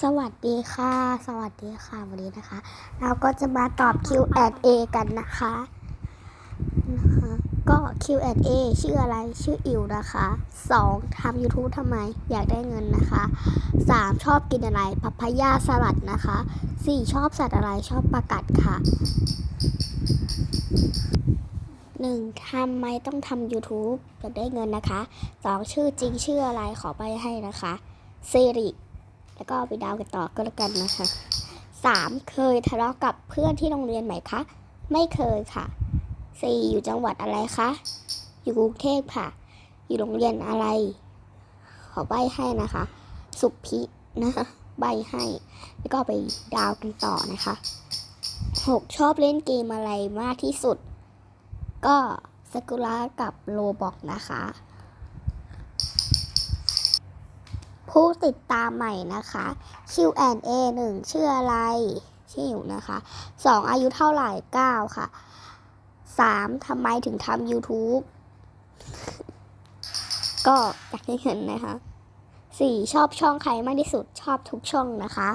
สวัสดีค่ะ สวัสดีค่ะ วันนี้นะคะ เราก็จะมาตอบ Q&A กันนะคะนะคะก็ Q&A ชื่ออะไรชื่ออิวนะคะ 2. ทำ YouTube ทำไมอยากได้เงินนะคะ 3. ชอบกินอะไรพัพายาสลัดนะคะ 4. ชอบสัตว์อะไรชอบปลากัดค่ะ 1. ทำไมต้องทำ YouTube อยากได้เงินนะคะ 2. ชื่อจริงชื่ออะไรขอไปให้นะคะซีริ แล้วก็ไปดาวกันต่อก็แล้วกันนะคะสามเคยทะเลาะกับเพื่อนที่โรงเรียนไหมคะ ไม่เคยค่ะสี่อยู่จังหวัดอะไรคะ อยู่กรุงเทพค่ะ อยู่โรงเรียนอะไร ขอใบให้นะคะ สุพินะคะใบให้ แล้วก็ไปดาวกันต่อนะคะหกชอบเล่นเกมอะไรมากที่สุด ก็สกุลากับโลบอกนะคะ ผู้ติดตามใหม่นะคะ Q&A 1 ชื่ออะไร ชื่ออยู่นะคะ 2 อายุเท่าไหร่ 9 ค่ะ 3ทำไมถึงทำ YouTube ก็อยากได้เงินนะคะ 4 ชอบช่องใครมากที่สุดชอบทุกช่องนะคะ